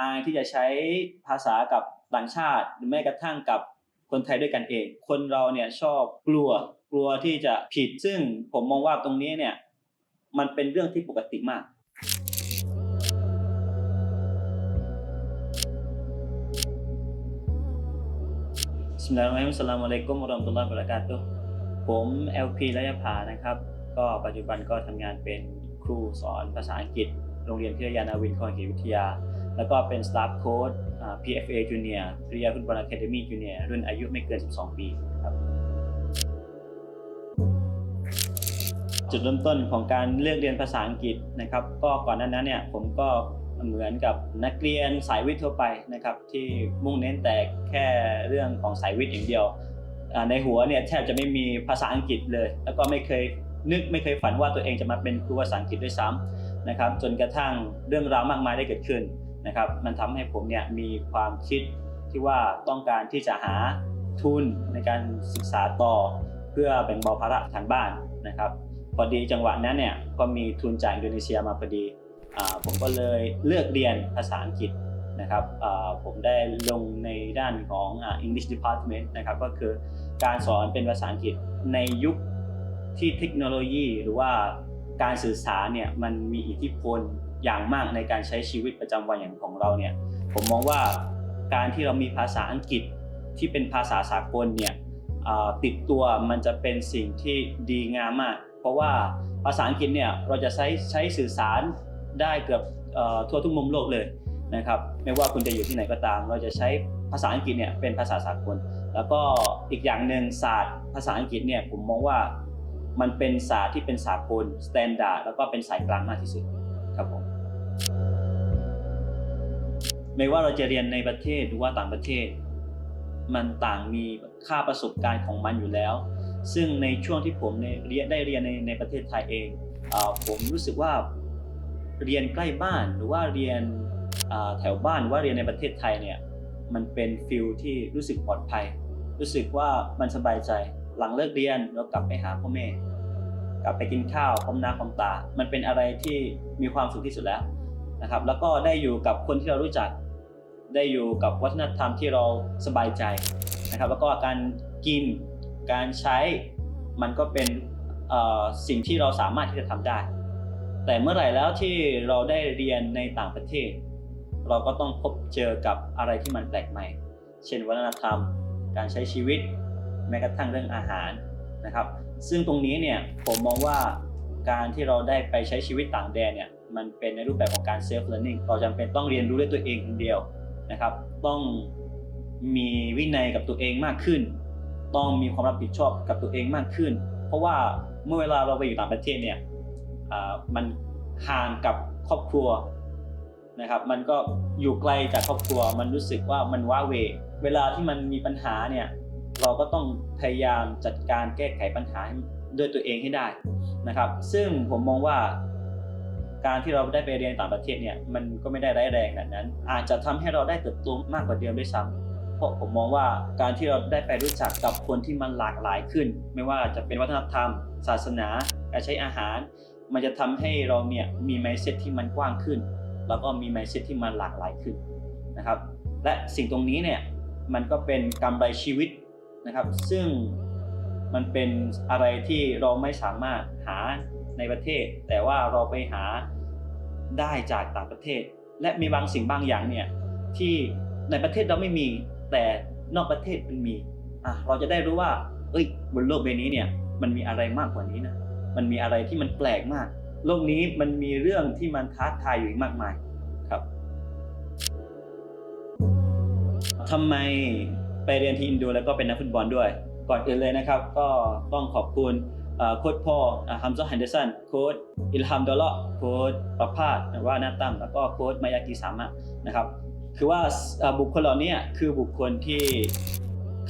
อายที่จะใช้ภาษากับต่างชาติ หรือแม้กระทั่งกับคนไทยด้วยกันเอง คนเราเนี่ยชอบกลัวกลัวที่จะผิดซึ่งผมมองว่าตรงนี้เนี่ยมันเป็นเรื่องที่ปกติมาก Bismillahirrahmanirrahim Assalamualaikum warahmatullahi wabarakatuh ผม LP ระยะภานะครับ ก็ปัจจุบันก็ทำงานเป็นครูสอนภาษาอังกฤษ โรงเรียนพิทยานาวินคอนกรีตวิทยา แล้วก็เป็น Staff Coach อ่า PFA Junior พิทยาฟุตบอล Academy Junior รุ่นอายุไม่เกิน 12 ปีครับจุดเริ่มต้นของการเลือกเรียนภาษาอังกฤษนะครับ ก็ก่อนหน้านั้นเนี่ยผมก็เหมือนกับนักเรียนสายวิทย์ทั่วไปนะครับที่มุ่งเน้นแต่แค่เรื่องของสายวิทย์อย่างเดียว ในหัวเนี่ยแทบจะไม่มีภาษาอังกฤษเลย แล้วก็ไม่เคยนึกไม่เคยฝันว่าตัวเองจะมาเป็นครูภาษาอังกฤษด้วยซ้ำนะครับจนกระทั่งเรื่องราวมากมายได้เกิดขึ้น นะครับมันทำให้ผมเนี่ยมีความคิดที่ว่าต้องการที่จะหาทุนในการศึกษาต่อ เพื่อแบ่งเบาภาระทางบ้านนะครับ พอดีจังหวะนั้นเนี่ยก็มีทุนจากอินโดนีเซียมาพอดีอผมก็เลยเลือกเรียนภาษาอังกฤษนะครับผมได้ลงในด้านของ English Department นะครับก็คือการสอนเป็นภาษาอังกฤษในยุคที่เทคโนโลยี หรือว่าการสื่อสารเนี่ยมันมีอิทธิพล อย่างมากในการใช้ชีวิตประจำวันอย่างของเราเนี่ยผมมองว่าการที่เรามีภาษาอังกฤษที่เป็นภาษาสากลเนี่ยติดตัวมันจะเป็นสิ่งที่ดีงามมาก เพราะว่าภาษาอังกฤษเนี่ยเราจะใช้ใช้สื่อสารได้เกือบทั่วทุกมุมโลกเลยนะครับไม่ว่าคุณจะอยู่ที่ไหนก็ตาม เราจะใช้ภาษาอังกฤษเนี่ยเป็นภาษาสากล แล้วก็อีกอย่างหนึ่งศาสตร์ภาษาอังกฤษเนี่ยผมมองว่ามันเป็นศาสตร์ที่เป็นสากลสแตนดาร์ดแล้วก็เป็นสายกลางมากที่สุดครับผม ไม่ว่าเราจะเรียนในประเทศหรือว่าต่างประเทศ มันต่างมีค่าประสบการณ์ของมันอยู่แล้ว ซึ่งในช่วงที่ผมเรียนได้เรียนในในประเทศไทยเองอผมรู้สึกว่าเรียนใกล้บ้านหรือว่าเรียนแถวบ้านว่าเรียนในประเทศไทยเนี่ยมันเป็นฟิลที่รู้สึกปลอดภัย รู้สึกว่ามันสบายใจหลังเลิกเรียนแล้วกลับไปหาพ่อแม่กลับไปกินข้าวพร้อมหน้าพร้อมตา มันเป็นอะไรที่มีความสุขที่สุดแล้วนะครับ แล้วก็ได้อยู่กับคนที่เรารู้จัก ได้อยู่กับวัฒนธรรมที่เราสบายใจนะครับ แล้วก็การกินการใช้มันก็เป็นสิ่งที่เราสามารถที่จะทำได้ แต่เมื่อไหร่แล้วที่เราได้เรียนในต่างประเทศ เราก็ต้องพบเจอกับอะไรที่มันแปลกใหม่ เช่นวัฒนธรรม การใช้ชีวิต แม้กระทั่งเรื่องอาหารนะครับ ซึ่งตรงนี้เนี่ยผมมองว่าการที่เราได้ไปใช้ชีวิตต่างแดนเนี่ยมันเป็นในรูปแบบของการ self learning เราจำเป็นต้องเรียนรู้ด้วยตัวเองคนเดียว นะครับ ต้องมีวินัยกับตัวเองมากขึ้น ต้องมีความรับผิดชอบกับตัวเองมากขึ้น เพราะว่าเมื่อเวลาเราไปอยู่ต่างประเทศเนี่ยมันห่างกับครอบครัวนะครับ มันก็อยู่ไกลจากครอบครัว มันรู้สึกว่ามันว้าเว เวลาที่มันมีปัญหาเนี่ยเราก็ต้องพยายามจัดการแก้ไขปัญหาด้วยตัวเองให้ได้นะครับ ซึ่งผมมองว่า การที่เราได้ไปเรียนต่างประเทศเนี่ยมันก็ไม่ได้ร้ายแรงแบบนั้น อาจจะทำให้เราได้เติบโตมากกว่าเดิมด้วยซ้ำเพราะผมมองว่าการที่เราได้ไปรู้จักกับคนที่มันหลากหลายขึ้น ไม่ว่าจะเป็นวัฒนธรรม ศาสนาการใช้อาหาร มันจะทำให้เราเนี่ยมี mindset ที่มันกว้างขึ้น แล้วก็มี mindset ที่มันหลากหลายขึ้นนะครับและสิ่งตรงนี้เนี่ยมันก็เป็นกำไรชีวิตนะครับ ซึ่งมันเป็นอะไรที่เราไม่สามารถหาในประเทศ แต่ว่าเราไปหา ได้จากต่างประเทศ และมีบางสิ่งบางอย่างเนี่ยที่ในประเทศเราไม่มีแต่นอกประเทศมันมีอะเราจะได้รู้ว่า เอ้ยบนโลกใบนี้เนี่ยมันมีอะไรมากกว่านี้นะมันมีอะไรที่มันแปลกมาก โลกนี้มันมีเรื่องที่มันท้าทายอยู่อีกมากมายครับทำไมไปเรียนที่อินโดแล้วก็เป็นนักฟุตบอลด้วย ก่อนอื่นเลยนะครับ ก็ต้องขอบคุณ โค้ชพ่อฮัมซอฮันเดอร์สันโค้ชอิลฮัมดอลเลาะโค้ชประภาสหรือว่านาตัมแล้วก็โค้ชมายากิสามะนะครับคือว่าบุคคลเหล่านี้คือบุคคลที่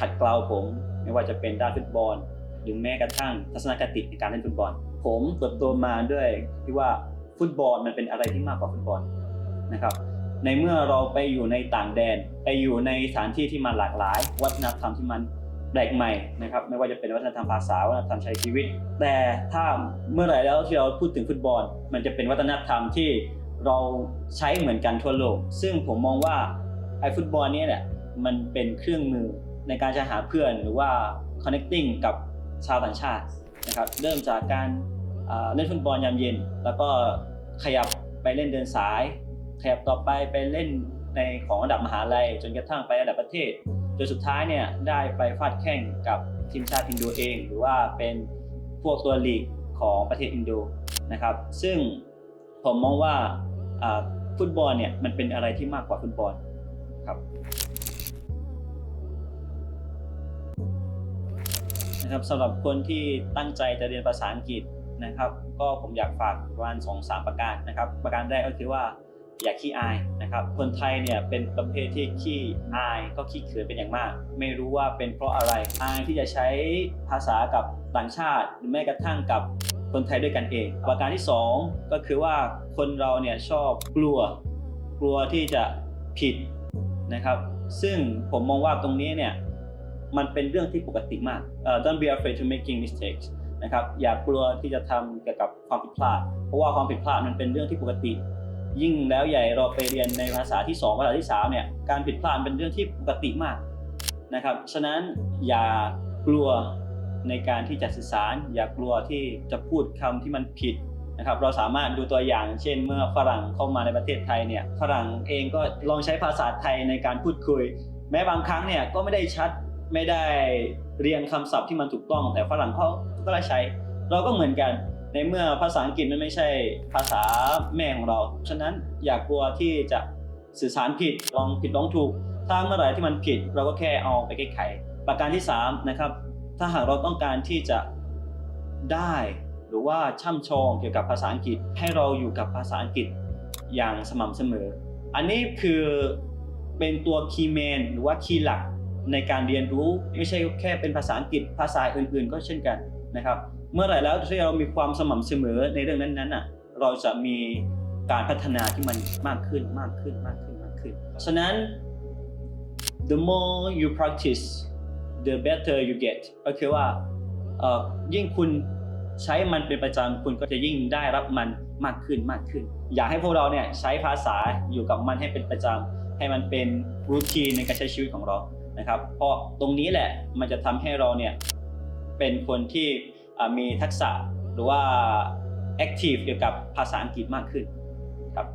ขัดเกลาผม ไม่ว่าจะเป็นด้านฟุตบอล หรือแม้กระทั่งทัศนคติในการเล่นฟุตบอล ผมเติบโตมาด้วยที่ว่าฟุตบอลมันเป็นอะไรที่มากกว่าฟุตบอลนะครับในเมื่อเราไปอยู่ในต่างแดน ไปอยู่ในสถานที่ที่มันหลากหลาย วัฒนธรรมที่มัน แปลกใหม่นะครับไม่ว่าจะเป็นวัฒนธรรมภาษาวัฒนธรรมใช้ชีวิต แต่ถ้าเมื่อไหร่แล้วที่เราพูดถึงฟุตบอล มันจะเป็นวัฒนธรรมที่เราใช้เหมือนกันทั่วโลก ซึ่งผมมองว่าไอ้ฟุตบอลเนี่ยแหละมันเป็นเครื่องมือในการจะหาเพื่อนหรือว่า connecting กับชาวต่างชาตินะครับเริ่มจากการเล่นฟุตบอลยามเย็น แล้วก็ขยับไปเล่นเดินสาย ขยับต่อไปไปเล่นในของระดับมหาลัย จนกระทั่งไประดับประเทศ จนสุดท้ายเนี่ยได้ไปฟาดแข่งกับทีมชาติอินโดเอง หรือว่าเป็นพวกตัวลีกของประเทศอินโดนะครับ ซึ่งผมมองว่าฟุตบอลเนี่ยมันเป็นอะไรที่มากกว่าฟุตบอลครับนะครับสำหรับคนที่ตั้งใจจะเรียนภาษาอังกฤษนะครับ ก็ผมอยากฝากประมาณสองสามประการนะครับ ประการแรกก็คือว่า อย่าขี้อายนะครับ คนไทยเนี่ยเป็นประเภทที่ขี้อายก็ขี้เขินเป็นอย่างมาก ไม่รู้ว่าเป็นเพราะอะไรอายที่จะใช้ภาษากับต่างชาติหรือแม้กระทั่งกับคนไทยด้วยกันเองประการที่สองก็คือว่าคนเราเนี่ยชอบกลัว กลัวที่จะผิดนะครับ ซึ่งผมมองว่าตรงนี้เนี่ยมันเป็นเรื่องที่ปกติมากเอ่อ don't be afraid to making mistakes นะครับอย่ากลัวที่จะทำเกี่ยวกับความผิดพลาด เพราะว่าความผิดพลาดมันเป็นเรื่องที่ปกติ ยิ่งแล้วใหญ่เราไปเรียนในภาษาที่ 2 ภาษาที่ 3 เนี่ย การผิดพลาดเป็นเรื่องที่ปกติมากนะครับ ฉะนั้นอย่ากลัวในการที่จะสื่อสาร อย่ากลัวที่จะพูดคำที่มันผิดนะครับ เราสามารถดูตัวอย่าง เช่น เมื่อฝรั่งเข้ามาในประเทศไทยเนี่ย ฝรั่งเองก็ลองใช้ภาษาไทยในการพูดคุย แม้บางครั้งเนี่ยก็ไม่ได้ชัด ไม่ได้เรียนคำศัพท์ที่มันถูกต้อง แต่ฝรั่งเขาก็ใช้ เราก็เหมือนกัน ในเมื่อภาษาอังกฤษมันไม่ใช่ภาษาแม่ของเรา ฉะนั้นอย่ากลัวที่จะสื่อสารผิดลองผิดลองถูก ถ้าเมื่อไหร่ที่มันผิด เราก็แค่เอาไปแก้ไข ประการที่3นะครับ ถ้าหากเราต้องการที่จะได้หรือว่าช่ำชองเกี่ยวกับภาษาอังกฤษให้เราอยู่กับภาษาอังกฤษอย่างสม่ำเสมอ อันนี้คือเป็นตัวคีย์แมนหรือว่าคีย์หลักในการเรียนรู้ไม่ใช่แค่เป็นภาษาอังกฤษภาษาอื่นๆ ก็เช่นกันนะครับ เมื่อไหร่แล้วที่เรามีความสม่ำเสมอในเรื่องนั้นๆน่ะเราจะมีการพัฒนาที่มันมากขึ้นมากขึ้นมากขึ้นมากขึ้น ฉะนั้น the more you practice the better you get ก็คือว่ายิ่งคุณใช้มันเป็นประจำคุณก็จะยิ่งได้รับมันมากขึ้นมากขึ้น อยากให้พวกเราเนี่ยใช้ภาษาอยู่กับมันให้เป็นประจำให้มันเป็นรูทีนในการใช้ชีวิตของเรานะครับ เพราะตรงนี้แหละมันจะทำให้เราเนี่ยเป็นคนที่ มีทักษะหรือว่าแอคทีฟเกี่ยวกับภาษาอังกฤษมากขึ้นครับ